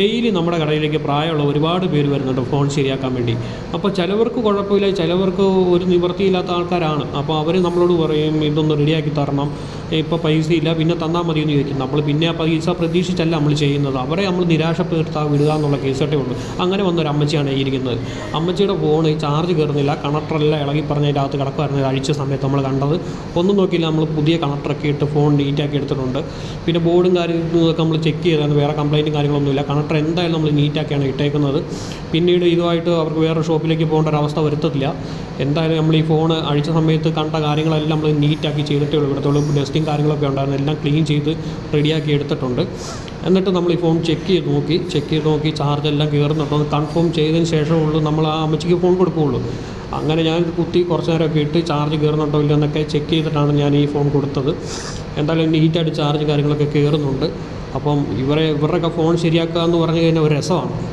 Daily നമ്മുടെ കടയിലേക്ക് പ്രായമുള്ള ഒരുപാട് പേര് വരുന്നുണ്ട് ഫോൺ ശരിയാക്കാൻ വേണ്ടി. അപ്പോൾ ചിലവർക്ക് കുഴപ്പമില്ല ചിലവർക്ക് ഒരു നിവൃത്തിയില്ലാത്ത ആൾക്കാരാണ്. അപ്പോൾ അവർ നമ്മളോട് പറയും ഇതൊന്ന് റെഡിയാക്കി തരണം. ഇപ്പോൾ പൈസ ഇല്ല പിന്നെ തന്നാൽ മതി എന്ന് ചോദിക്കും. നമ്മൾ പിന്നെ ആ പൈസ പ്രതീക്ഷിച്ചല്ല നമ്മൾ ചെയ്യുന്നത്. അവരെ നമ്മൾ നിരാശപ്പെടുത്താൻ വിടുക എന്നുള്ള കേസട്ടേ ഉള്ളൂ അങ്ങനെ വന്നൊരു അമ്മച്ചിയാണ് ഇരിക്കുന്നത്. അമ്മച്ചിയുടെ ഫോൺ ചാർജ് കയറുന്നില്ല. കണക്ടറെല്ലാം ഇളകി പറഞ്ഞതിന്റെ അകത്ത് കിടക്കുമായിരുന്നു അഴിച്ച സമയത്ത് നമ്മൾ കണ്ടത്. ഒന്നും നോക്കിയില്ല നമ്മൾ പുതിയ കണക്ടറൊക്കെ ഇട്ട് ഫോൺ നീറ്റാക്കി എടുത്തിട്ടുണ്ട്. പിന്നെ ബോർഡും കാര്യങ്ങളൊക്കെ നമ്മൾ ചെക്ക് ചെയ്തായിരുന്നു വേറെ കംപ്ലൈന്റും കാര്യങ്ങളൊന്നുമില്ല. കണക്ടർ എന്തായാലും നമ്മൾ നീറ്റാക്കിയാണ് ഇട്ടേക്കുന്നത്. പിന്നീട് ഇതുമായിട്ട് അവർക്ക് വേറെ ഷോപ്പിലേക്ക് പോകേണ്ട ഒരു അവസ്ഥ വരുത്തത്തില്ല. എന്തായാലും നമ്മൾ ഈ ഫോൺ അഴിച്ച സമയത്ത് കണ്ട കാര്യങ്ങളെല്ലാം നമ്മൾ നീറ്റാക്കി ചെയ്തിട്ടേ ഉള്ളൂ. ഇടത്തോളം ഡസ്റ്റിങ് കാര്യങ്ങളൊക്കെ ഉണ്ടായിരുന്നു. എല്ലാം ക്ലീൻ ചെയ്ത് റെഡിയാക്കി എടുത്തിട്ടുണ്ട്. എന്നിട്ട് നമ്മൾ ഈ ഫോൺ ചെക്ക് ചെയ്ത് നോക്കി. ചെക്ക് ചെയ്ത് നോക്കി. ചാർജ് എല്ലാം കയറുന്നുണ്ടോ. എന്ന് കൺഫേം ചെയ്തതിന് ശേഷമുള്ളൂ നമ്മൾ ആ അമ്മച്ചിക്ക് ഫോൺ കൊടുക്കുകയുള്ളൂ. അങ്ങനെ ഞാൻ കുത്തി കുറച്ച് നേരമൊക്കെ ഇട്ട് ചാർജ് കയറുന്നുണ്ടോ ഇല്ലയോ എന്നൊക്കെ ചെക്ക് ചെയ്തിട്ടാണ് ഞാൻ ഈ ഫോൺ കൊടുത്തത്. എന്തായാലും നീറ്റായിട്ട് ചാർജ് കാര്യങ്ങളൊക്കെ കയറുന്നുണ്ട്. അപ്പം ഇവരെ ഇവരുടെയൊക്കെ ഫോൺ ശരിയാക്കുക എന്ന് പറഞ്ഞു കഴിഞ്ഞാൽ ഒരു രസമാണ്.